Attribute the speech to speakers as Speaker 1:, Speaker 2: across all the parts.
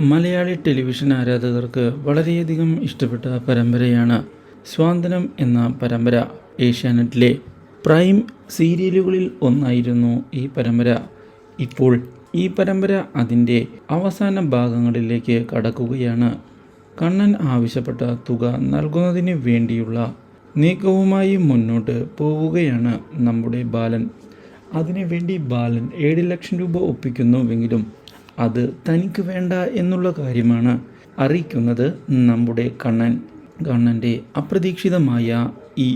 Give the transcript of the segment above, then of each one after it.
Speaker 1: Malayali television ആരാധകർക്ക് വളരെയധികം ഇഷ്ടപ്പെട്ട പരമ്പരയാണ് സ്വാതന്ത്ര്യം എന്ന പരമ്പര. ഏഷ്യാനെറ്റിലെ പ്രൈം സീരിയലുകളിൽ ഒന്നായിരുന്നു ഈ പരമ്പര. ഇപ്പോൾ ഈ പരമ്പര അതിന്റെ അവസാന ഭാഗങ്ങളിലേക്ക് കടക്കുകയാണ്. കണ്ണൻ ആവശ്യപ്പെട്ട തുക നൽകുന്നതിന് വേണ്ടിയുള്ള നീക്കവുമായി മുന്നോട്ട് പോവുകയാണ് നമ്മുടെ ബാലൻ. അതിനുവേണ്ടി ബാലൻ ഏഴ് ലക്ഷം രൂപ ഒപ്പിക്കുന്നുവെങ്കിലും അത് തനിക്ക് വേണ്ട എന്നുള്ള കാര്യമാണ് അറിയിക്കുന്നത് നമ്മുടെ കണ്ണൻ. കണ്ണന്റെ അപ്രതീക്ഷിതമായ ഈ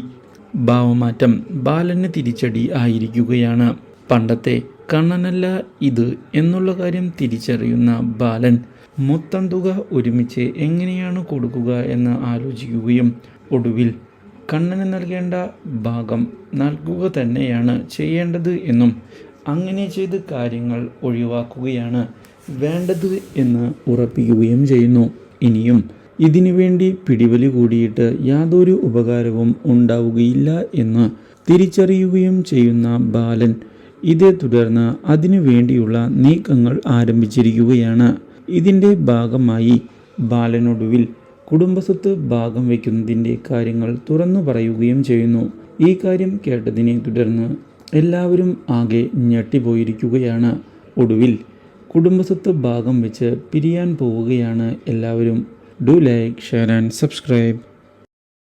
Speaker 1: ഭാവമാറ്റം ബാലന് തിരിച്ചടി ആയിരിക്കുകയാണ്. പണ്ടത്തെ കണ്ണനല്ല ഇത് എന്നുള്ള കാര്യം തിരിച്ചറിയുന്ന ബാലൻ മൊത്തം തുക ഒരുമിച്ച് എങ്ങനെയാണ് കൊടുക്കുക എന്ന് ആലോചിക്കുകയും ഒടുവിൽ കണ്ണന് നൽകേണ്ട ഭാഗം നൽകുക തന്നെയാണ് ചെയ്യേണ്ടത് എന്നും അങ്ങനെ ചെയ്ത് കാര്യങ്ങൾ ഒഴിവാക്കുകയാണ്. വേണ്ടത് എന്ന് ഉറപ്പിക്കുകയും ചെയ്യുന്നു. ഇനിയും ഇതിനു വേണ്ടി പിടിവലി കൂടിയിട്ട് യാതൊരു ഉപകാരവും ഉണ്ടാവുകയില്ല എന്ന് തിരിച്ചറിയുകയും ചെയ്യുന്ന ബാലൻ ഇതേ തുടർന്ന് അതിനു വേണ്ടിയുള്ള നീക്കങ്ങൾ ആരംഭിച്ചിരിക്കുകയാണ്. ഇതിന്റെ ഭാഗമായി ബാലനൊടുവിൽ കുടുംബസ്വത്ത് ഭാഗം വയ്ക്കുന്നതിന്റെ കാര്യങ്ങൾ തുറന്നു പറയുകയും ചെയ്യുന്നു. ഈ കാര്യം കേട്ടതിനെ തുടർന്ന് എല്ലാവരും ആകെ ഞെട്ടിപ്പോയിരിക്കുകയാണ്. ഒടുവിൽ കുടുംബസ്വത്ത് ഭാഗം വെച്ച് പിരിയാൻ പോവുകയാണ് എല്ലാവരും. Do like share and subscribe